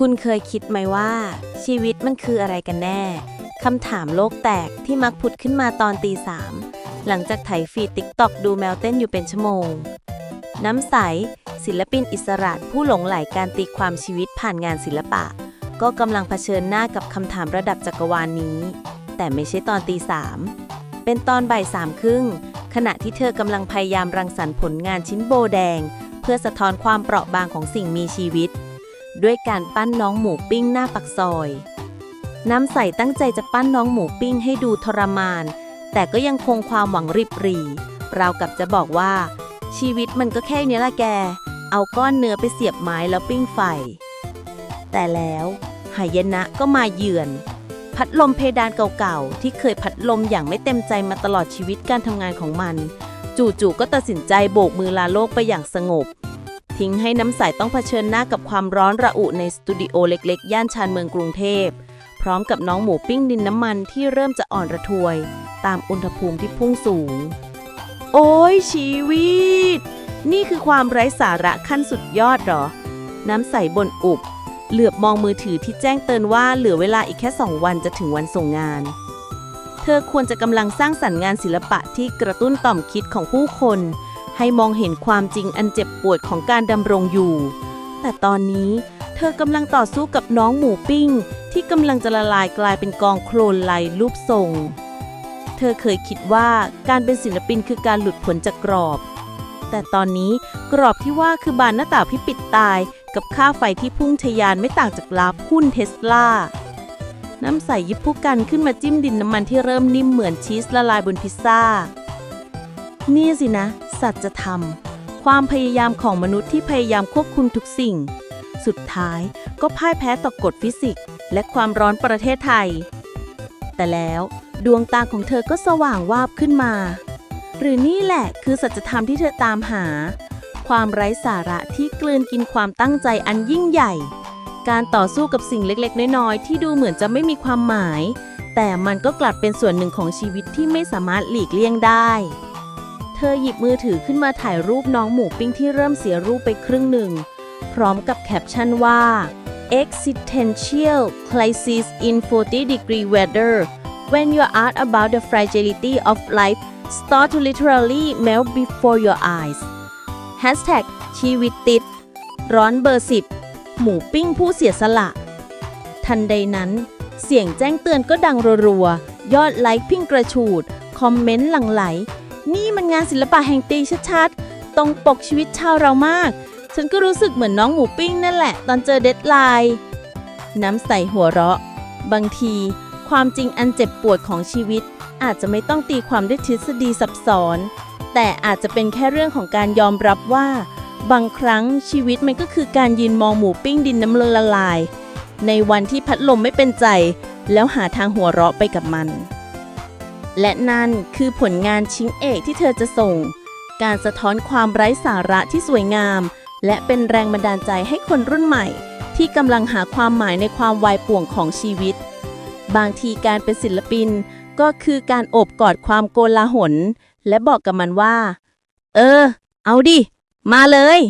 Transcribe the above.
คุณเคยคิดไหมว่า ชีวิตมันคืออะไรกันแน่ คำถามโลกแตกที่มักผุดขึ้นมาตอนตีสามหลังจากไถฟีดติ๊กตอกดูแมวเต้นอยู่เป็นชั่วโมง น้ำใส ศิลปินอิสระผู้หลงไหลการตีความชีวิตผ่านงานศิลปะ ก็กำลังเผชิญหน้ากับคำถามระดับจักรวาลนนี้ แต่ไม่ใช่ตอนตีสามเป็นตอนบ่ายสามครึ่ง ขณะที่เธอกำลังพยายามรังสรรค์ผลงานชิ้นโบแดง เพื่อสะท้อนความเปราะบางของสิ่งมีชีวิต ด้วยการปั้นน้องหมูปิ้งหน้าปักซอย น้ำใสตั้งใจจะปั้นน้องหมูปิ้งให้ดูทรมาน แต่ก็ยังคงความหวังริบรี่ราวกับจะบอกว่า ชีวิตมันก็แค่นี้ละแก เอาก้อนเนื้อไปเสียบไม้แล้วปิ้งไฟ แต่แล้วหายนะก็มาเยือน พัดลมเพดานเก่าๆ ที่เคยพัดลมอย่างไม่เต็มใจมาตลอดชีวิตการทำงานของมัน จู่ๆก็ตัดสินใจโบกมือลาโลกไปอย่างสงบ ทิ้งให้น้ำใสต้องเผชิญหน้ากับความร้อนระอุในสตูดิโอเล็กๆ ย่านชานเมืองกรุงเทพ พร้อมกับน้องหมูปิ้งดินน้ำมันที่เริ่มจะอ่อนระทวย ตามอุณหภูมิที่พุ่งสูง โอ้ยชีวิต นี่คือความไร้สาระขั้นสุดยอดหรอ น้ำใสบนอุบ เหลือบมองมือถือที่แจ้งเตือนว่าเหลือเวลาอีกแค่สองวันจะถึงวันส่งงาน เธอควรจะกำลังสร้างสรรค์งานศิลปะที่กระตุ้นต่อมคิดของผู้คน ให้มองเห็นความจริงอันเจ็บปวดของการดำรงอยู่ แต่ตอนนี้เธอกำลังต่อสู้กับน้องหมูปิ้ง ที่กำลังจะละลายกลายเป็นกองโคลนไหลรูปทรง เธอเคยคิดว่าการเป็นศิลปินคือการหลุดพ้นจากกรอบ แต่ตอนนี้กรอบที่ว่าคือบานหน้าต่างที่ปิดตาย กับค่าไฟที่พุ่งทะยานไม่ต่างจากลาบหุ้นเทสลาน้ำใสยิบผู้กันขึ้นมาจิ้มดินน้ำมันที่เริ่มนิ่มเหมือนชีสละลายบนพิซซ่า นี่สินะ สัจธรรม ความพยายามของมนุษย์ที่พยายามควบคุมทุกสิ่ง สุดท้ายก็พ่ายแพ้ต่อกฎฟิสิกส์ และความร้อนประเทศไทย แต่แล้วดวงตาของเธอก็สว่างวาบขึ้นมา หรือนี่แหละคือสัจธรรมที่เธอตามหา ความไร้สาระที่กลืนกินความตั้งใจอันยิ่งใหญ่ การต่อสู้กับสิ่งเล็กๆ น้อยๆ ที่ดูเหมือนจะไม่มีความหมาย แต่มันก็กลับเป็นส่วนหนึ่งของชีวิตที่ไม่สามารถหลีกเลี่ยงได้ อหยิบมือถือขึ้นมาถ่ายรูปน้องหมูปิ้งที่เริ่มเสียรูปไปครึ่งหนึ่ง พร้อมกับแคปชั่นว่า existential crisis in 40 degree weather when your art about the fragility of life start to literally melt before your eyes hashtag ชีวิตติด ร้อนเบอร์สิบหมูปิ้งผู้เสียสละ ทันใดนั้น เสียงแจ้งเตือนก็ดังรัวๆ ยอดไลค์พิ้งกระฉูด คอมเมนต์หลั่งไหล นี่มันงานศิลปะแห่งปีชัดๆ ตรงปกชีวิตชาวเรามาก ฉันก็รู้สึกเหมือนน้องหมูปิ้งนั่นแหละ ตอนเจอเดดไลน์ น้ำใสหัวเราะ บางที ความจริงอันเจ็บปวดของชีวิต อาจจะไม่ต้องตีความด้วยทฤษฎีซับซ้อน แต่อาจจะเป็นแค่เรื่องของการยอมรับว่า บางครั้งชีวิตมันก็คือการยืนมองหมูปิ้งดินน้ำละลาย ในวันที่พัดลมไม่เป็นใจ แล้วหาทางหัวเราะไปกับมัน และนั่นคือผลงานชิ้นเอกที่เธอจะส่ง การสะท้อนความไร้สาระที่สวยงาม และเป็นแรงบันดาลใจให้คนรุ่นใหม่ ที่กำลังหาความหมายในความวายป่วงของชีวิต บางทีการเป็นศิลปินก็คือการโอบกอดความโกลาหล และบอกกับมันว่า เออ เอาดิ มาเลย